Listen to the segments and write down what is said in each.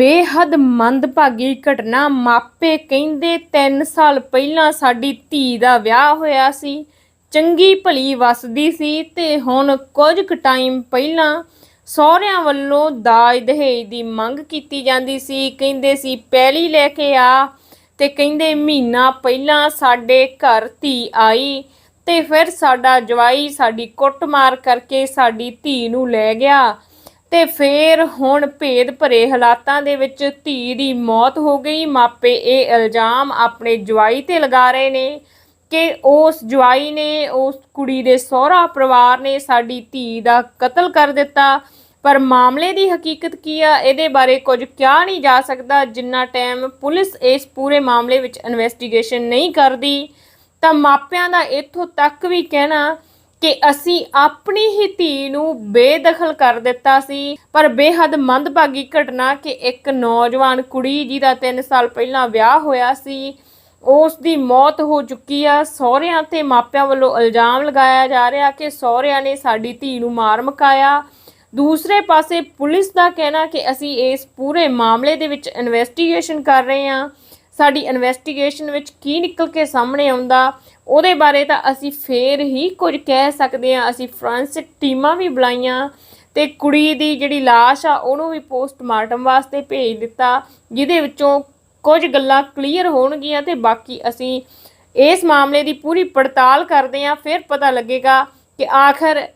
ਬੇਹੱਦ ਮੰਦਭਾਗੀ ਘਟਨਾ ਮਾਪੇ ਕਹਿੰਦੇ 3 ਸਾਲ ਪਹਿਲਾਂ ਸਾਡੀ ਧੀ ਦਾ ਵਿਆਹ ਹੋਇਆ ਸੀ। ਚੰਗੀ ਭਲੀ ਵਸਦੀ ਸੀ ਤੇ ਹੁਣ ਕੁਝ ਕੁ ਟਾਈਮ ਪਹਿਲਾਂ ਸਹੁਰਿਆਂ ਵੱਲੋਂ ਦਾਜ ਦਹੇਜ ਦੀ ਮੰਗ ਕੀਤੀ ਜਾਂਦੀ ਸੀ। ਕਹਿੰਦੇ ਸੀ ਪਹਿਲੀ ਲੈ ਕੇ ਆ। ਤੇ ਕਹਿੰਦੇ, ਮਹੀਨਾ ਪਹਿਲਾਂ ਸਾਡੇ ਘਰ ਧੀ ਆਈ ਤੇ ਫਿਰ ਸਾਡਾ ਜਵਾਈ ਸਾਡੀ ਕੁੱਟਮਾਰ ਕਰਕੇ ਸਾਡੀ ਧੀ ਨੂੰ ਲੈ ਗਿਆ। ਤੇ ਫੇਰ ਹੁਣ ਭੇਦ ਭਰੇ ਹਾਲਾਤਾਂ ਦੇ ਵਿੱਚ ਧੀ ਦੀ ਮੌਤ ਹੋ ਗਈ। ਮਾਪੇ ਇਹ ਇਲਜ਼ਾਮ ਆਪਣੇ ਜਵਾਈ ਤੇ ਲਗਾ ਰਹੇ ਨੇ ਕਿ ਉਸ ਜਵਾਈ ਨੇ, ਉਸ ਕੁੜੀ ਦੇ ਸਹੁਰਾ ਪਰਿਵਾਰ ਨੇ ਸਾਡੀ ਧੀ ਦਾ ਕਤਲ ਕਰ ਦਿੱਤਾ। ਪਰ ਮਾਮਲੇ ਦੀ ਹਕੀਕਤ ਕੀ ਆ? ਇਹਦੇ ਬਾਰੇ ਕੁਝ ਕਿਹਾ ਨਹੀਂ ਜਾ ਸਕਦਾ, ਜਿੰਨਾ ਟਾਈਮ ਪੁਲਿਸ ਇਸ ਪੂਰੇ ਮਾਮਲੇ ਵਿੱਚ ਇਨਵੈਸਟੀਗੇਸ਼ਨ ਨਹੀਂ ਕਰਦੀ। ਤਾਂ ਮਾਪਿਆਂ ਦਾ ਇੱਥੋਂ ਤੱਕ ਵੀ ਕਹਿਣਾ ਕਿ ਅਸੀਂ ਆਪਣੀ ਹੀ ਧੀ ਨੂੰ ਬੇਦਖਲ ਕਰ ਦਿੱਤਾ ਸੀ, ਪਰ ਬੇਹੱਦ ਮੰਦਭਾਗੀ ਘਟਨਾ ਕਿ ਇੱਕ ਨੌਜਵਾਨ ਕੁੜੀ ਜਿਹਦਾ 3 ਸਾਲ ਪਹਿਲਾਂ ਵਿਆਹ ਹੋਇਆ ਸੀ ਉਸ ਦੀ ਮੌਤ ਹੋ ਚੁੱਕੀ ਆ। ਸਹੁਰਿਆਂ ਤੇ ਮਾਪਿਆਂ ਵੱਲੋਂ ਇਲਜ਼ਾਮ ਲਗਾਇਆ ਜਾ ਰਿਹਾ ਕਿ ਸਹੁਰਿਆਂ ਨੇ ਸਾਡੀ ਧੀ ਨੂੰ ਮਾਰ ਮੁਕਾਇਆ। ਦੂਸਰੇ ਪਾਸੇ ਪੁਲਿਸ ਦਾ ਕਹਿਣਾ ਕਿ ਅਸੀਂ ਇਸ ਪੂਰੇ ਮਾਮਲੇ ਦੇ ਵਿੱਚ ਇਨਵੈਸਟੀਗੇਸ਼ਨ ਕਰ ਰਹੇ ਹਾਂ। ਸਾਡੀ ਇਨਵੈਸਟੀਗੇਸ਼ਨ ਵਿੱਚ ਕੀ ਨਿਕਲ ਕੇ ਸਾਹਮਣੇ ਆਉਂਦਾ? ਉਹਦੇ ਬਾਰੇ ਤਾਂ ਅਸੀਂ ਫੇਰ ਹੀ ਕੁਝ ਕਹਿ ਸਕਦੇ ਹਾਂ। ਅਸੀਂ ਫਰਾਂਸਿਕ ਟੀਮਾਂ ਵੀ ਬੁਲਾਈਆਂ ਤੇ ਕੁੜੀ ਦੀ ਜਿਹੜੀ ਲਾਸ਼ ਆ, ਉਹਨੂੰ ਵੀ ਪੋਸਟਮਾਰਟਮ ਵਾਸਤੇ ਭੇਜ ਦਿੱਤਾ, ਜਿਹਦੇ ਵਿੱਚੋਂ ਕੁਝ ਗੱਲਾਂ ਕਲੀਅਰ ਹੋਣਗੀਆਂ ਤੇ ਬਾਕੀ ਅਸੀਂ ਇਸ ਮਾਮਲੇ ਦੀ ਪੂਰੀ ਪੜਤਾਲ ਕਰਦੇ ਹਾਂ। ਫਿਰ ਪਤਾ ਲੱਗੇਗਾ ਕਿ ਆਖਰ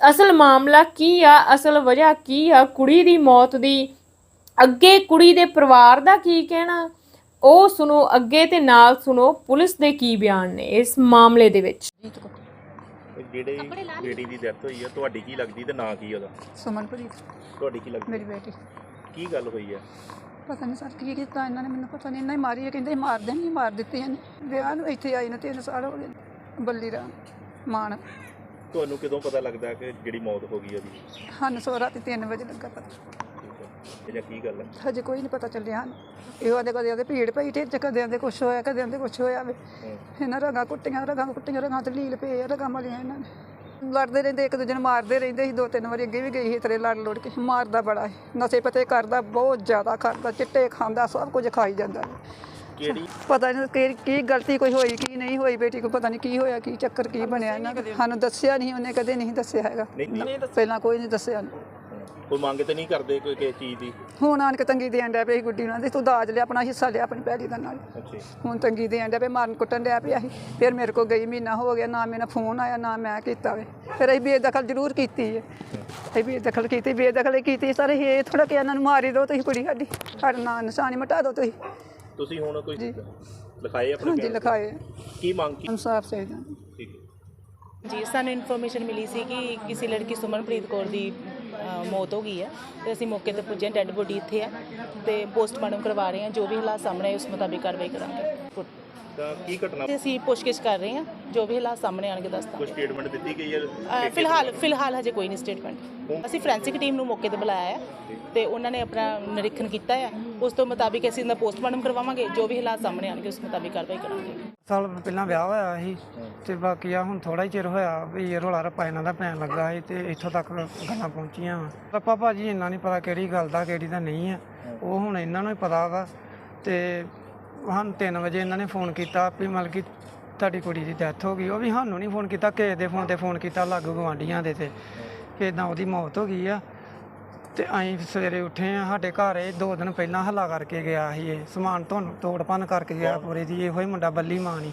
ਅਸਲ ਮਾਮਲਾ ਕੀ ਆ, ਅਸਲ ਵਜ੍ਹਾ ਕੀ ਆ ਕੁੜੀ ਦੀ ਮੌਤ ਦੀ। ਅੱਗੇ ਕੁੜੀ ਦੇ ਪਰਿਵਾਰ ਦਾ ਕੀ ਕਹਿਣਾ? ਉਹ ਸੁਣੋ ਅੱਗੇ ਤੇ ਨਾਲ ਸੁਣੋ ਪੁਲਿਸ ਦੇ ਕੀ ਬਿਆਨ ਨੇ ਇਸ ਮਾਮਲੇ ਦੇ ਵਿੱਚ? ਜਿਹੜੇ ਬੇਟੀ ਦੀ ਡੈਥ ਹੋਈ ਆ ਤੁਹਾਡੀ ਕੀ ਲੱਗਦੀ ਤੇ ਨਾਂ ਕੀ ਉਹਦਾ? ਸੁਮਨਪ੍ਰੀਤ। ਤੁਹਾਡੀ ਕੀ ਲੱਗਦੀ? ਮੇਰੀ ਬੇਟੀ। ਕੀ ਗੱਲ ਹੋਈ ਆ? ਪਤਾ ਨਹੀਂ ਸਰ ਕੀ ਕੀਤਾ ਇਹਨਾਂ ਨੇ ਮੈਨੂੰ ਪਤਾ ਨਹੀਂ ਇਹਨਾਂ ਹੀ ਮਾਰੀ ਹੈ ਕਹਿੰਦੇ ਮਾਰ ਦੇਣੀ ਮਾਰ ਦਿੱਤੀ ਇਹਨੇ। ਵਿਆਹ ਨੂੰ ਇੱਥੇ ਆਈ ਨੂੰ ਤਿੰਨ ਸਾਲ ਹੋ ਗਏ ਬੱਲੀ ਰਾਮ ਮਾਨ ਤੁਹਾਨੂੰ ਕਦੋਂ ਪਤਾ ਲੱਗਦਾ ਕਿ ਜਿਹੜੀ ਮੌਤ ਹੋ ਗਈ ਉਹਦੀ? ਹਨ ਸੋ ਰਾਤੀ 3 ਵਜੇ ਲੱਗਾ ਪਤਾ। ਜਾਂ ਕੀ ਗੱਲ ਹੈ ਹਜੇ ਕੋਈ ਨਹੀਂ ਪਤਾ ਚੱਲਿਆ। ਇਹੋ ਆਦੇ ਕਦੇ ਆਦੇ ਭੀੜ ਪਈ ਢਿੱਡ ਚ ਕਦੇ ਆਦੇ ਕੁਛ ਹੋਇਆ ਕਦੇ ਆਦੇ ਕੁਛ ਹੋਇਆ ਵੇ। ਇਹਨਾਂ ਰਗਾਂ ਕੁੱਟੀਆਂ ਰਗਾਂ ਕੁੱਟੀਆਂ ਰਗਾਂ ਤੇ ਲੀਲ ਪਏ ਰਗਾਂ ਮਲੀਆਂ ਇਹਨਾਂ ਨੇ। ਲੜਦੇ ਰਹਿੰਦੇ ਇੱਕ ਦੂਜੇ ਨੂੰ ਮਾਰਦੇ ਰਹਿੰਦੇ ਸੀ ਦੋ ਤਿੰਨ ਵਾਰੀ ਅੱਗੇ ਵੀ ਗਈ ਸੀ ਤੇਰੇ ਲੜ ਲੜ ਕੇ। ਮਾਰਦਾ ਬੜਾ ਹੈ ਨਸ਼ੇ ਪਤੇ ਕਰਦਾ ਬਹੁਤ ਜ਼ਿਆਦਾ ਕਰਦਾ ਚਿੱਟੇ ਖਾਂਦਾ ਸਭ ਕੁਝ ਖਾਈ ਜਾਂਦਾ ਕਿਹੜੀ? ਪਤਾ ਨਹੀਂ ਕਿ ਕੀ ਗਲਤੀ ਕੋਈ ਹੋਈ ਕੀ ਨਹੀਂ ਹੋਈ ਬੇਟੀ ਕੋ ਪਤਾ ਨਹੀਂ ਕੀ ਹੋਇਆ ਕੀ ਚੱਕਰ ਕੀ ਬਣਿਆ ਇਹਨਾਂ ਸਾਨੂੰ ਦੱਸਿਆ ਨਹੀਂ ਉਹਨੇ ਕਦੇ ਨਹੀਂ ਦੱਸਿਆ ਹੈਗਾ। ਨਹੀਂ ਪਹਿਲਾਂ ਕੋਈ ਨਹੀਂ ਦੱਸਿਆ। ਕੋਈ ਮੰਗ ਤੇ ਨਹੀਂ ਕਰਦੇ ਕੋਈ ਕਿਸੇ ਚੀਜ਼ ਦੀ? ਹੁਣ ਆਣ ਕੇ ਤੰਗੀ ਦੇਣ ਡਿਆ ਪਈ ਗੁੱਡੀ ਉਹਨਾਂ ਦੇ ਤੂੰ ਦਾਜ ਲਿਆ ਆਪਣਾ ਹਿੱਸਾ ਲਿਆ ਆਪਣੀ ਭੈੜੀ ਦਾ ਨਾਲ। ਅੱਛਾ। ਹੁਣ ਤੰਗੀ ਦੇਣ ਡਿਆ ਪਈ ਮਾਰਨ ਕੁੱਟਣ ਡਿਆ ਪਿਆ ਸੀ। ਫਿਰ ਮੇਰੇ ਕੋਲ ਗਈ ਮਹੀਨਾ ਹੋ ਗਿਆ ਨਾ ਮੇਰਾ ਫੋਨ ਆਇਆ ਨਾ ਮੈਂ ਕੀਤਾ ਵੇ। ਫਿਰ ਅਸੀਂ ਬੇਦਖਲ ਜ਼ਰੂਰ ਕੀਤੀ ਹੈ ਅਸੀਂ ਬੇਦਖਲ ਕੀਤੀ ਬੇਦਖਲ ਕੀਤੀ ਸਰ ਇਹ ਥੋੜਾ ਕਿ ਇਹਨਾਂ ਨੂੰ ਮਾਰੀ ਦਿਓ ਤੁਸੀਂ ਕੁੜੀ ਸਾਡੀ। ਸਾਡਾ ਨਾਂ ਨਿਸ਼ਾਨੀ ਮਿਟਾ ਦਿਓ ਤੁਸੀਂ। ਤੁਸੀਂ ਹੁਣ ਕੋਈ ਲਿਖਾਏ ਆਪਣੇ ਹਾਂਜੀ? ਲਿਖਾਏ। ਕੀ ਮੰਗ ਕੀ? ਇਨਸਾਫ ਚਾਹੀਦਾ। ਠੀਕ ਜੀ ਸਾਨੂੰ ਇਨਫੋਰਮੇਸ਼ਨ ਮਿਲੀ ਸੀ ਕਿ ਕਿਸੇ ਲੜਕੀ ਸੁਮਨਪ੍ਰੀਤ ਕੌਰ ਦੀ ਮੌਤ ਹੋ ਗਈ ਹੈ ਤੇ ਅਸੀਂ ਮੌਕੇ ਤੇ ਪੁੱਜੇ ਡੈੱਡ ਬੋਡੀ ਇੱਥੇ ਹੈ ਤੇ ਪੋਸਟਮਾਰਟਮ ਕਰਵਾ ਰਹੇ ਹਾਂ, ਜੋ ਵੀ ਹਾਲਾਤ ਸਾਹਮਣੇ ਆਏ ਉਸ ਮੁਤਾਬਿਕ ਕਾਰਵਾਈ ਕਰਾਂਗੇ। ਤਾਂ ਕੀ ਘਟਨਾ? ਤੇ ਅਸੀਂ ਪੁੱਛਗਿੱਛ ਕਰ ਰਹੇ ਹਾਂ ਜੋ ਵੀ ਹਾਲਾਤ ਸਾਹਮਣੇ ਆਣਗੇ ਦੱਸ ਕੋਈ ਸਟੇਟਮੈਂਟ ਦਿੱਤੀ ਗਈ ਹੈ? ਫਿਲਹਾਲ ਫਿਲਹਾਲ ਹਜੇ ਕੋਈ ਨਹੀਂ ਸਟੇਟਮੈਂਟ ਅਸੀਂ ਫੋਰੈਂਸਿਕ ਟੀਮ ਨੂੰ ਮੌਕੇ ਤੇ ਬੁਲਾਇਆ ਹੈ ਤੇ ਉਹਨਾਂ ਨੇ ਆਪਣਾ ਨਿਰੀਖਣ ਕੀਤਾ ਹੈ। ਉਸ ਤੋਂ ਮੁਤਾਬਿਕ ਅਸੀਂ ਇਹਦਾ ਪੋਸਟਮਾਰਟਮ ਕਰਵਾਵਾਂਗੇ ਜੋ ਵੀ ਹਾਲਾਤ ਸਾਹਮਣੇ ਆਣਗੇ ਉਸ ਮੁਤਾਬਿਕ ਕਾਰਵਾਈ ਕਰਾਂਗੇ। ਸਾਲ ਪਹਿਲਾਂ ਵਿਆਹ ਹੋਇਆ ਸੀ ਤੇ ਬਾਕੀ ਆ ਹੁਣ ਥੋੜਾ ਹੀ ਚਿਰ ਹੋਇਆ ਵੀ ਇਹ ਰੋਲਾ ਰੱਪਾ ਇਹਨਾਂ ਦਾ ਪੈਣ ਲੱਗਾ ਸੀ ਤੇ ਇੱਥੋਂ ਤੱਕ ਗੱਲਾਂ ਪਹੁੰਚੀਆਂ ਰੱਪਾ ਭਾਜੀ ਇੰਨਾ ਨਹੀਂ ਪਤਾ ਕਿਹੜੀ ਗੱਲ ਦਾ ਕਿਹੜੀ ਦਾ ਨਹੀਂ ਆ। ਉਹ ਹੁਣ ਇਹਨਾਂ ਨੂੰ ਹੀ ਪਤਾ ਵਾ ਤੇ ਸਾਨੂੰ 3 ਵਜੇ ਇਹਨਾਂ ਨੇ ਫੋਨ ਕੀਤਾ ਵੀ ਮਤਲਬ ਕਿ ਤੁਹਾਡੀ ਕੁੜੀ ਦੀ ਡੈਥ ਹੋ ਗਈ। ਉਹ ਵੀ ਸਾਨੂੰ ਨਹੀਂ ਫੋਨ ਕੀਤਾ ਕਿਸੇ ਦੇ ਫੋਨ ਤੇ ਫੋਨ ਕੀਤਾ ਲਾਗੂ ਗਵਾਂਢੀਆਂ ਦੇ ਤੇ ਕਿ ਇਦਾਂ ਉਹਦੀ ਮੌਤ ਹੋ ਗਈ ਆ। ਤੇ ਅਸੀਂ ਸਵੇਰੇ ਉੱਠੇ ਆ ਸਾਡੇ ਘਰ ਇਹ ਦੋ ਦਿਨ ਪਹਿਲਾਂ ਹੱਲਾ ਕਰਕੇ ਗਿਆ ਸੀ ਇਹ। ਸਮਾਨ ਤੁਹਾਨੂੰ ਤੋੜ ਭੰਨ ਕਰਕੇ ਗਿਆ ਪੂਰੇ ਦੀ ਇਹੋ ਹੀ ਮੁੰਡਾ ਬੱਲੀ ਮਾਨੀ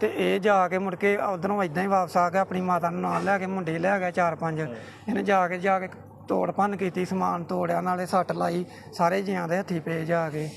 ਤੇ ਇਹ ਜਾ ਕੇ ਮੁੜ ਕੇ ਉਧਰੋਂ ਇਦਾਂ ਹੀ ਵਾਪਸ ਆ ਗਿਆ ਆਪਣੀ ਮਾਤਾ ਨੂੰ ਨਾਲ ਲੈ ਕੇ ਮੁੰਡੇ ਲੈ ਗਿਆ ਚਾਰ ਪੰਜ। ਇਹਨੇ ਜਾ ਕੇ ਜਾ ਕੇ ਤੋੜ ਭੰਨ ਕੀਤੀ ਸਮਾਨ ਤੋੜਿਆ ਨਾਲੇ ਸੱਟ ਲਾਈ ਸਾਰੇ ਜੀਆਂ ਦੇ ਹੱਥੀ ਪਏ ਜਾ ਕੇ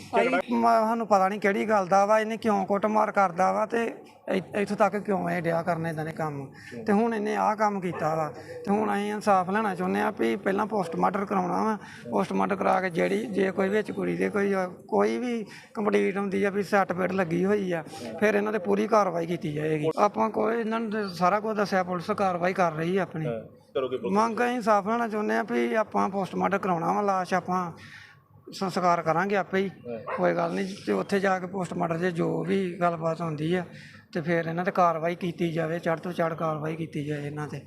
ਮ- ਸਾਨੂੰ ਪਤਾ ਨਹੀਂ ਕਿਹੜੀ ਗੱਲ ਦਾ ਵਾ ਇਹਨੇ ਕਿਉਂ ਕੁੱਟਮਾਰ ਕਰਦਾ ਵਾ ਤੇ ਇ- ਇੱਥੋਂ ਤੱਕ ਕਿਉਂ ਇਹ ਡਿਆ ਕਰਨ ਇਦਾਂ ਦੇ ਕੰਮ? ਤੇ ਹੁਣ ਇਹਨੇ ਆਹ ਕੰਮ ਕੀਤਾ ਵਾ ਤੇ ਹੁਣ ਅਸੀਂ ਇਨਸਾਫ ਲੈਣਾ ਚਾਹੁੰਦੇ ਆ ਵੀ ਪਹਿਲਾਂ ਪੋਸਟਮਾਰਟਮ ਕਰਾਉਣਾ ਵਾ। ਪੋਸਟਮਾਰਟਮ ਕਰਾ ਕੇ ਜਿਹੜੀ ਜੇ ਕੋਈ ਵਿੱਚ ਕੁੜੀ ਦੇ ਕੋਈ ਕੋਈ ਵੀ ਕੰਪਲੀਟ ਹੁੰਦੀ ਆ ਵੀ ਸਰਟੀਫਿਕੇਟ ਲੱਗੀ ਹੋਈ ਆ ਫਿਰ ਇਹਨਾਂ ਤੇ ਪੂਰੀ ਕਾਰਵਾਈ ਕੀਤੀ ਜਾਏਗੀ। ਆਪਾਂ ਕੋਈ ਇਹਨਾਂ ਨੂੰ ਸਾਰਾ ਕੁਝ ਦੱਸਿਆ ਪੁਲਿਸ ਕਾਰਵਾਈ ਕਰ ਰਹੀ ਆ ਆਪਣੀ। ਕਰੋਗੇ ਪੁਲਿਸ ਮੰਗ ਅਸੀਂ ਸਾਫ਼ ਲੈਣਾ ਚਾਹੁੰਦੇ ਆ ਵੀ ਆਪਾਂ ਪੋਸਟਮਾਰਟਮ ਕਰਾਉਣਾ ਵਾ ਲਾਸ਼ ਆਪਾਂ ਸੰਸਕਾਰ ਕਰਾਂਗੇ ਆਪੇ ਹੀ। ਕੋਈ ਗੱਲ ਨਹੀਂ ਤੇ ਉੱਥੇ ਜਾ ਕੇ ਪੋਸਟਮਾਰਟਮ 'ਚ ਜੋ ਵੀ ਗੱਲਬਾਤ ਹੁੰਦੀ ਆ ਤੇ ਫਿਰ ਇਹਨਾਂ ਤੇ ਕਾਰਵਾਈ ਕੀਤੀ ਜਾਵੇ ਚੜ੍ਹ ਤੋਂ ਚੜ੍ਹ ਕਾਰਵਾਈ ਕੀਤੀ ਜਾਏ ਇਹਨਾਂ ਤੇ।